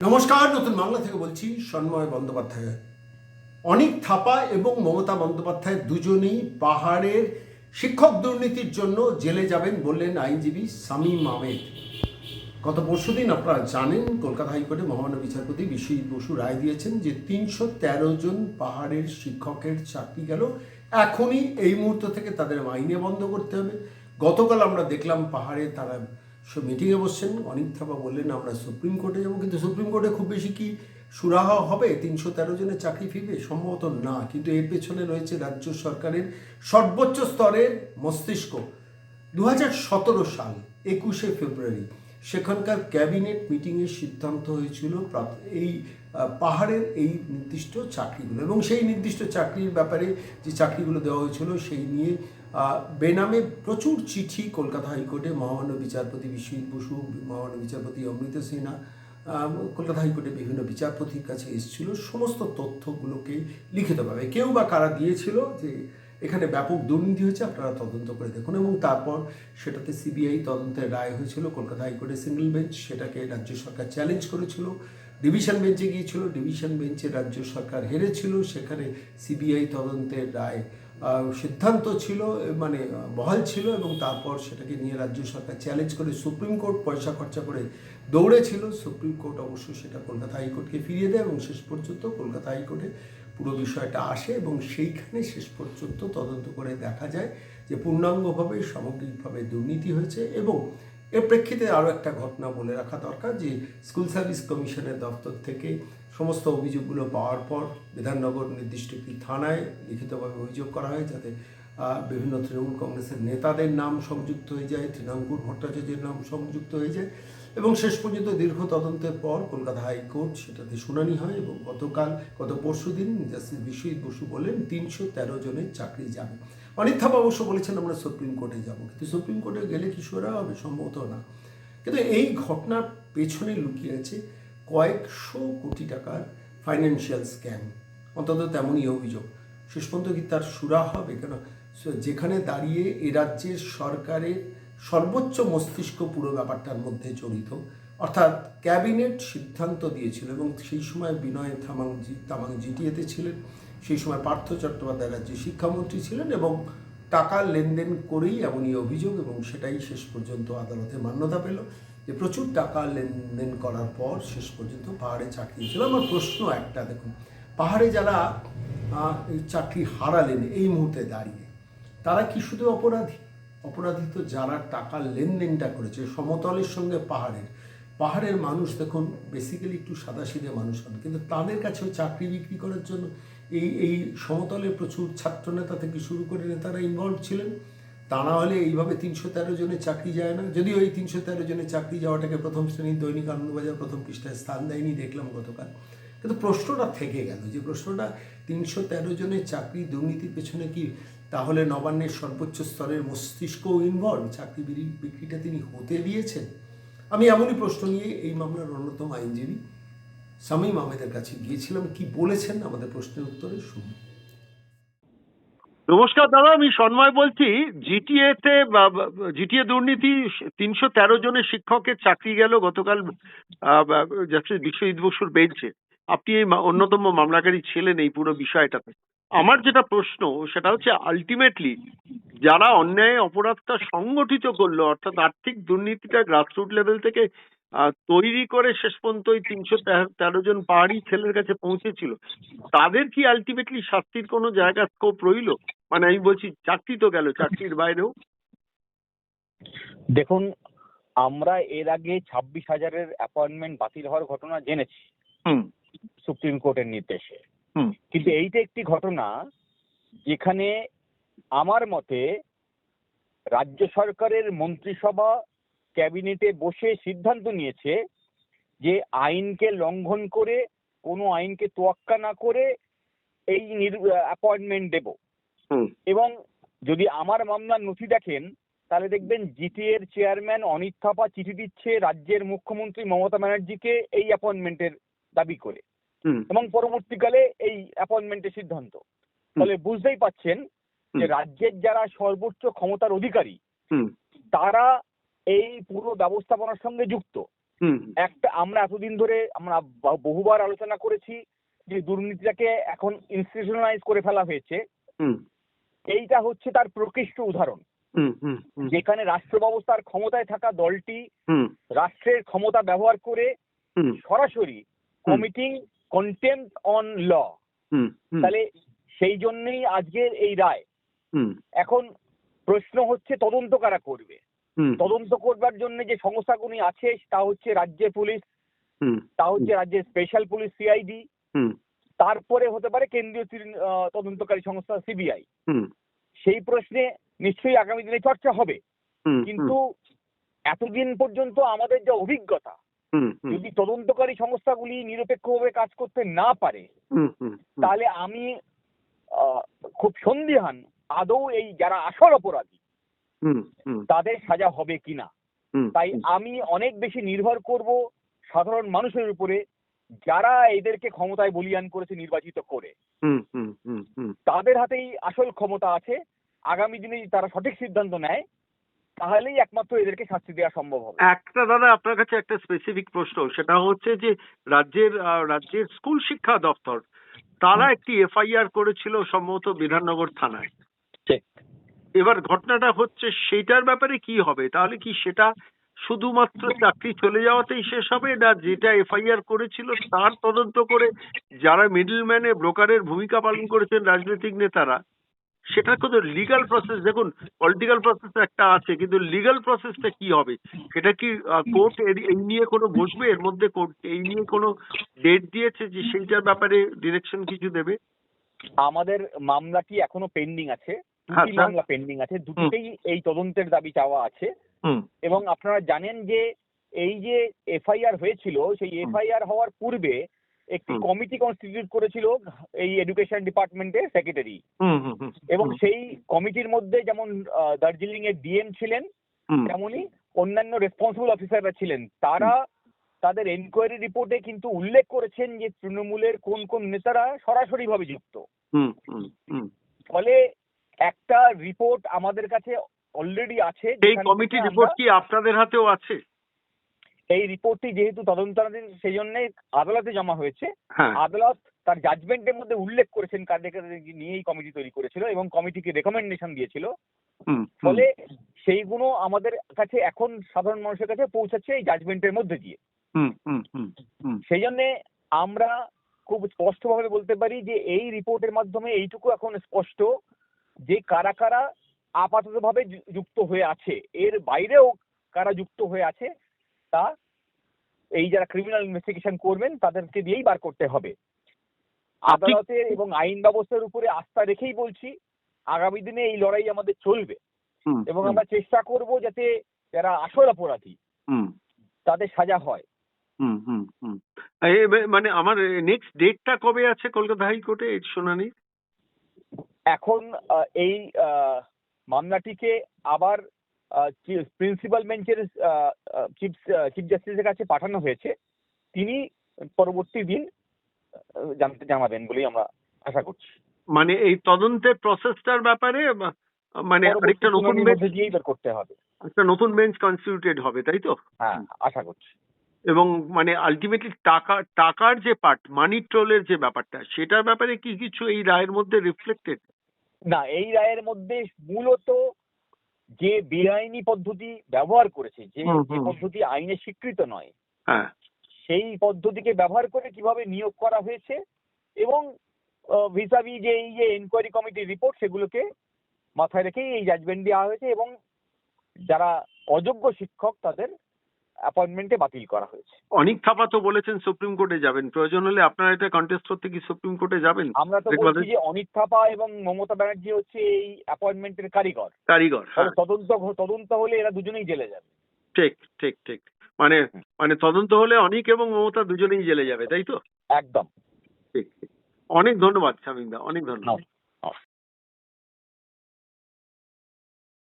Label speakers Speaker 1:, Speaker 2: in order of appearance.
Speaker 1: নমস্কার, নতুন বাংলা থেকে বলছি সন্ময় বন্দ্যোপাধ্যায়। অনিক থাপা এবং মমতা বন্দ্যোপাধ্যায় দুজনেই পাহাড়ের শিক্ষক দুর্নীতির জন্য জেলে যাবেন বললেন আইনজীবী সামিম আহমেদ। গত পরশুদিন আপনারা জানেন, কলকাতা হাইকোর্টে মহামান্য বিচারপতি বিশ্বজিৎ বসু রায় দিয়েছেন যে তিনশো তেরো জন পাহাড়ের শিক্ষকের চাকরি গেল। এখনই এই মুহূর্ত থেকে তাদের মাইনে বন্ধ করতে হবে। গতকাল আমরা দেখলাম পাহাড়ে তারা সব মিটিংয়ে বসছেন অনিক থাপা বললেন, আমরা সুপ্রিম কোর্টে যাব। কিন্তু সুপ্রিম কোর্টে খুব বেশি কি সুরাহা হবে? তিনশো তেরো জনের চাকরি ফিরবে? সম্ভবত না। কিন্তু এর পেছনে রয়েছে রাজ্য সরকারের সর্বোচ্চ স্তরের মস্তিষ্ক। দু সতেরো সাল, একুশে ফেব্রুয়ারি, সেখানকার ক্যাবিনেট মিটিংয়ের সিদ্ধান্ত হয়েছিল এই পাহাড়ের এই নির্দিষ্ট চাকরিগুলো। এবং সেই নির্দিষ্ট চাকরির ব্যাপারে যে চাকরিগুলো দেওয়া হয়েছিল, সেই নিয়ে বেনামে প্রচুর চিঠি কলকাতা হাইকোর্টে মহামান্য বিচারপতি বিশ্বজিৎ বসু, মহামান্য বিচারপতি অমৃত সিনহা কলকাতা হাইকোর্টে বিভিন্ন বিচারপতির কাছে এসেছিল। সমস্ত তথ্যগুলোকে লিখিতভাবে কেউ বা কারা দিয়েছিল যে এখানে ব্যাপক দুর্নীতি হয়েছে, আপনারা তদন্ত করে দেখুন। এবং তারপর সেটাতে সিবিআই তদন্তের রায় হয়েছিল, কলকাতা হাইকোর্টের সিঙ্গেল বেঞ্চ সেটাকে রাজ্য সরকার চ্যালেঞ্জ করেছিল, ডিভিশন বেঞ্চে গিয়েছিল, ডিভিশন বেঞ্চে রাজ্য সরকার হেরেছিল, সেখানে সিবিআই তদন্তের রায় সিদ্ধান্ত ছিল মানে বহাল ছিল এবং তারপর সেটাকে নিয়ে রাজ্য সরকার চ্যালেঞ্জ করে সুপ্রিম কোর্ট পয়সা খরচা করে দৌড়েছিল। সুপ্রিম কোর্ট অবশ্য সেটা কলকাতা হাইকোর্টকে ফিরিয়ে দেয় এবং শেষ পর্যন্ত কলকাতা হাইকোর্টে পুরো বিষয়টা আসে এবং সেইখানে শেষ পর্যন্ত তদন্ত করে দেখা যায় যে পূর্ণাঙ্গভাবে, সামগ্রিকভাবে দুর্নীতি হয়েছে এবং এর প্রেক্ষিতে আরও একটা ঘটনা বলে রাখা দরকার যে স্কুল সার্ভিস কমিশনের দপ্তর থেকে সমস্ত অভিযোগগুলো পাওয়ার পর বিধাননগর নির্দিষ্ট একটি থানায় লিখিতভাবে অভিযোগ করা হয় যাতে বিভিন্ন তৃণমূল কংগ্রেসের নেতাদের নাম সংযুক্ত হয়ে যায় তৃণাঙ্কুর ভট্টাচার্যের নাম সংযুক্ত হয়ে যায় এবং শেষ পর্যন্ত দীর্ঘ তদন্তের পর কলকাতা হাইকোর্ট সেটাতে শুনানি হয় এবং গতকাল, গত পরশু দিন জাস্টিস বিশ্বজিৎ বসু বলেন তিনশো তেরো জনের চাকরি যাবে। অনিক থাপা অবশ্য বলেছেন আমরা সুপ্রিম কোর্টে যাব, কিন্তু সুপ্রিম কোর্টে গেলে কি সুরা হবে, সম্ভবত না। কিন্তু এই ঘটনার পেছনে লুকিয়ে আছে কয়েকশো কোটি টাকার ফাইন্যান্সিয়াল স্ক্যাম অন্তত তেমনই অভিযোগ। শেষ পর্যন্ত কি তার সুরা হবে? কেন? যেখানে দাঁড়িয়ে এ রাজ্যের সরকারের সর্বোচ্চ মস্তিষ্ক পুরো ব্যাপারটার মধ্যে জড়িত, অর্থাৎ ক্যাবিনেট সিদ্ধান্ত দিয়েছিল এবং সেই সময় বিনয় থামাংজি তামাং জিটিএতে ছিলেন, সেই সময় পার্থ চট্টোপাধ্যায় রাজ্যের শিক্ষামন্ত্রী ছিলেন এবং টাকা লেনদেন করেই এমনই অভিযোগ এবং সেটাই শেষ পর্যন্ত আদালতে মান্যতা পেল। যে প্রচুর টাকা লেনদেন করার পর শেষ পর্যন্ত পাহাড়ে চাকরি ছিল। আমার প্রশ্ন একটা, দেখুন, পাহাড়ে যারা চাকরি হারালেন এই মুহূর্তে দাঁড়িয়ে, তারা কি শুধু অপরাধী? অপরাধী তো যারা টাকা লেনদেনটা করেছে, সমতলের সঙ্গে পাহাড়ের। পাহাড়ের মানুষ, দেখুন বেসিক্যালি একটু সাদাসিধে মানুষ হন, কিন্তু তাদের কাছেও চাকরি বিক্রি করার জন্য এই এই সমতলের প্রচুর ছাত্রনেতা থেকে শুরু করে নেতারা ইনভলভ ছিলেন। তা না হলে এইভাবে তিনশো তেরো জনের চাকরি যায় না। যদিও এই তিনশো তেরো জনের চাকরি যাওয়াটাকে প্রথম শ্রেণির দৈনিক আনন্দবাজার প্রথম পৃষ্ঠায় স্থান দেয়নি, দেখলাম গতকাল। কিন্তু প্রশ্নটা থেকে গেল যে প্রশ্নটা, তিনশো তেরো জনের চাকরি দুর্নীতির পেছনে কি তাহলে নবান্নের সর্বোচ্চ স্তরের মস্তিষ্কও ইনভলভ চাকরি বিক্রিটা তিনি হতে দিয়েছেন? আমি এমনই প্রশ্ন নিয়ে এই মামলার অন্যতম আইনজীবী সামিম আহমেদের কাছে গিয়েছিলাম। কি বলেছেন? আমাদের প্রশ্নের উত্তরে শুনুন।
Speaker 2: নমস্কার দাদা, আমি সন্ময় বলছি। জিটিএ তে জিটিএ দুর্নীতি তিনশো তেরো জনের শিক্ষকের চাকরি গেল গতকাল বিশ্বজিৎ বসুর বেঞ্চে। আপনি এই অন্যতম মামলাকারী ছিলেন এই পুরো বিষয়টাতে। আমার যেটা প্রশ্ন, সেটা হচ্ছে আলটিমেটলি যারা অন্যায় অপরাধটা সংগঠিত করল, অর্থাৎ আর্থিক দুর্নীতিটা গ্রাসরুট লেভেল থেকে তৈরি করে শেষ পর্যন্ত ওই তিনশো তেরো জন পাহাড়ি ছেলের কাছে পৌঁছেছিল। তাদের কি আলটিমেটলি শাস্তির কোনো জায়গা স্কোপ রইল? মানে আমি বলছি চাকরি তো গেল চাকরির বাইরেও।
Speaker 3: দেখুন আমরা এর আগে ছাব্বিশ হাজারের অ্যাপয়েন্টমেন্ট বাতিল হওয়ার ঘটনা জেনেছি। সুপ্রিম কোর্টের নির্দেশে। কিন্তু এইটা একটি ঘটনা যেখানে আমার মতে রাজ্য সরকারের মন্ত্রিসভা ক্যাবিনেটে বসে সিদ্ধান্ত নিয়েছে যে আইনকে লঙ্ঘন করে কোনো আইনকে তোয়াক্কা না করে এই অ্যাপয়েন্টমেন্ট দেব। এবং যদি আমার মামলার নথি দেখেন তাহলে দেখবেন জিটি এর চেয়ারম্যান অনিত থাপা চিঠি দিচ্ছে রাজ্যের মুখ্যমন্ত্রী মমতা ব্যানার্জিকে এই অ্যাপয়েন্টমেন্টের দাবি করে। এবং পরবর্তীকালে এই অ্যাপয়েন্টমেন্টের সিদ্ধান্ত। ফলে বুঝতেই পাচ্ছেন যে রাজ্যের যারা সর্বোচ্চ ক্ষমতার অধিকারী তারা এই পুরো ব্যবস্থাপনার সঙ্গে যুক্ত। একটা আমরা এতদিন ধরে আমরা বহুবার আলোচনা করেছি যে দুর্নীতিটাকে এখন ইনস্টিটিউশনালাইজ করে ফেলা হয়েছে। এইটা হচ্ছে তার প্রকৃষ্ট উদাহরণ। যেখানে রাষ্ট্র ব্যবস্থার ক্ষমতায় থাকা দলটি রাষ্ট্রের ক্ষমতা ব্যবহার করে সরাসরি কমিটিং কন্টেম্প অন ল তাহলে সেই জন্যই আজকের এই রায়। এখন প্রশ্ন হচ্ছে তদন্ত কারা করবে? তদন্ত করবার জন্য যে সংস্থাগুলি আছে তা হচ্ছে রাজ্যের পুলিশ তা হচ্ছে রাজ্যের স্পেশাল পুলিশ সিআইডি তারপরে হতে পারে কেন্দ্রীয় তদন্তকারী সংস্থা সিবিআই সেই প্রশ্নে নিশ্চয়ই আগামী দিনে চর্চা হবে। কিন্তু এতদিন পর্যন্ত আমাদের যে অভিজ্ঞতা যদি তদন্তকারী সংস্থাগুলি নিরপেক্ষভাবে কাজ করতে না পারে তাহলে আমি খুব সন্দিহান। আদৌ এই যারা আসল অপরাধী তাদের সাজা হবে কিনা তাই আমি অনেক বেশি নির্ভর করব সাধারণ মানুষের উপরে যারা এদেরকে ক্ষমতায় বলিয়ান করেছে নির্বাচিত করে।
Speaker 2: হুম হুম হুম হুম।
Speaker 3: তাদের হাতেই আসল ক্ষমতা আছে আগামী দিনে তারা সঠিক সিদ্ধান্ত নেয় তাহলেই একমাত্র এদেরকে শাস্তি দেওয়া সম্ভব হবে।
Speaker 2: একটা দাদা আপনার কাছে একটা স্পেসিফিক প্রশ্ন সেটা হচ্ছে যে রাজ্যের আহ, রাজ্যের স্কুল শিক্ষা দপ্তর তারা একটি এফআইআর করেছিল সম্ভবত বিধাননগর থানায়। এবার ঘটনাটা হচ্ছে সেটার ব্যাপারে কি হবে? তাহলে কি সেটা শুধুমাত্র চাকরি চলে যাওয়াতেই শেষ হবে না যেটা এফআইআর করেছিল তার তদন্ত করে যারা মিডলম্যানে ব্রোকারের ভূমিকা পালন করেছেন রাজনৈতিক নেতারা, সেটা কিন্তু লিগাল প্রসেস দেখুন পলিটিক্যাল প্রসেস একটা আছে, কিন্তু লিগাল প্রসেসটা কি হবে? সেটা কি কোর্ট এই নিয়ে কোনো বসবে? এর মধ্যে কোর্ট এই নিয়ে কোনো ডেট দিয়েছে যে সেইটার ব্যাপারে ডিরেকশন কিছু দেবে?
Speaker 3: আমাদের মামলাটি এখনও পেন্ডিং আছে। দুটি
Speaker 2: আচ্ছা।
Speaker 3: মামলা পেন্ডিং আছে। দুটোতেই এই তদন্তের দাবি চাওয়া আছে। এবং আপনারা জানেন যে এই যে এফআইআর হয়েছিল সেই এফআইআর হওয়ার পূর্বে একটি কমিটি কনস্টিটিউট করেছিল এই এডুকেশন ডিপার্টমেন্টের সেক্রেটারি এবং সেই কমিটির মধ্যে যেমন দার্জিলিং এর ডিএম ছিলেন তেমনি অন্যান্য রেসপন্সিবল অফিসাররা ছিলেন। তারা তাদের এনকোয়ারি রিপোর্টে কিন্তু উল্লেখ করেছেন যে তৃণমূলের কোন কোন নেতারা
Speaker 2: সরাসরি ভাবে যুক্ত
Speaker 3: ফলে একটা রিপোর্ট আমাদের কাছে অলরেডি আছে যেখান
Speaker 2: কমিটি রিপোর্ট কি আপনাদের হাতেও আছে?
Speaker 3: এই রিপোর্টটি যেহেতু তদন্তাধীন সেই জন্য আদালতে জমা হয়েছে।
Speaker 2: হ্যাঁ।
Speaker 3: আদালত তার জাজমেন্টের মধ্যে উল্লেখ করেছেন কাদের কাদের নিয়েই কমিটি তৈরি করেছিল এবং কমিটিকে রেকমেন্ডেশন দিয়েছিল। ফলে সেইগুলো আমাদের কাছে এখন সাধারণ মানুষের কাছে পৌঁছাচ্ছে এই জাজমেন্টের মধ্যে দিয়ে। সেই জন্যে আমরা খুব স্পষ্টভাবে বলতে পারি যে এই রিপোর্টের মাধ্যমে এইটুকু এখন স্পষ্ট যে কারা কারা আপাততভাবে যু- যুক্ত হয়ে আছে এর বাইরেও কারা যুক্ত হয়ে আছে তা এই যারা ক্রিমিনাল ইনভেস্টিগেশন করবেন তাদেরকে দিয়েই বার করতে হবে। আদালতের এবং আইন ব্যবস্থার উপরে আস্থা রেখেই বলছি আগামী দিনে এই লড়াই আমাদের চলবে। এবং আমরা চেষ্টা করব যাতে যারা আসল অপরাধী তাদের সাজা হয়।
Speaker 2: হুম হুম হুম। মানে আমার নেক্সট ডেটটা কবে আছে কলকাতা হাইকোর্টে? শুনানি
Speaker 3: এখন এই মামলাটিকে আবার প্রিন্সিপাল বেঞ্চের চিফ চিফ জাস্টিসের কাছে পাঠানো হয়েছে। তিনি পরবর্তী দিন জানতে জানাবেন বলেই আমরা আশা করছি।
Speaker 2: মানে এই তদন্তের প্রসেসটার ব্যাপারে মানে আরেকটা নতুন বেঞ্চ
Speaker 3: বের করতে হবে।
Speaker 2: একটা নতুন বেঞ্চ কনস্টিটিউটেড হবে তাই তো?
Speaker 3: হ্যাঁ আশা করছি।
Speaker 2: এবং মানে আলটিমেটলি টাকা টাকার যে পার্ট মানি ট্রোলের যে ব্যাপারটা সেটার ব্যাপারে কি কিছু এই রায়ের মধ্যে রিফ্লেক্টেড
Speaker 3: না এই রায়ের মধ্যে মূলত যে বেআইনি পদ্ধতি ব্যবহার করেছে যে যে পদ্ধতি আইনে স্বীকৃত নয়
Speaker 2: হ্যাঁ।
Speaker 3: সেই পদ্ধতিকে ব্যবহার করে কীভাবে নিয়োগ করা হয়েছে এবং ভিসাভি যে এই যে এনকোয়ারি কমিটির রিপোর্ট সেগুলোকে মাথায় রেখেই এই জাজমেন্ট দেওয়া হয়েছে এবং যারা অযোগ্য শিক্ষক তাদের অ্যাপয়েন্টমেন্টে বাতিল করা হয়েছে।
Speaker 2: অনেক থাপা তো বলেছেন সুপ্রিম কোর্টে যাবেন। প্রয়োজন হলে আপনারা এটা কন্টেস্ট করতে কি সুপ্রিম কোর্টে যাবেন?
Speaker 3: আমরা তো বলছি যে অনিত থাপা এবং মমতা ব্যানার্জি হচ্ছে এই অ্যাপয়েন্টমেন্টের কারিগর।
Speaker 2: কারিগর হ্যাঁ।
Speaker 3: তদন্ত তদন্ত হলে এরা দুজনেই জেলে যাবে।
Speaker 2: ঠিক ঠিক ঠিক। মানে মানে তদন্ত হলে অনিক এবং মমতা দুজনেই জেলে যাবে তাই তো?
Speaker 3: একদম।
Speaker 2: ঠিক ঠিক। অনেক ধন্যবাদ শামিন্দা অনেক ধন্যবাদ।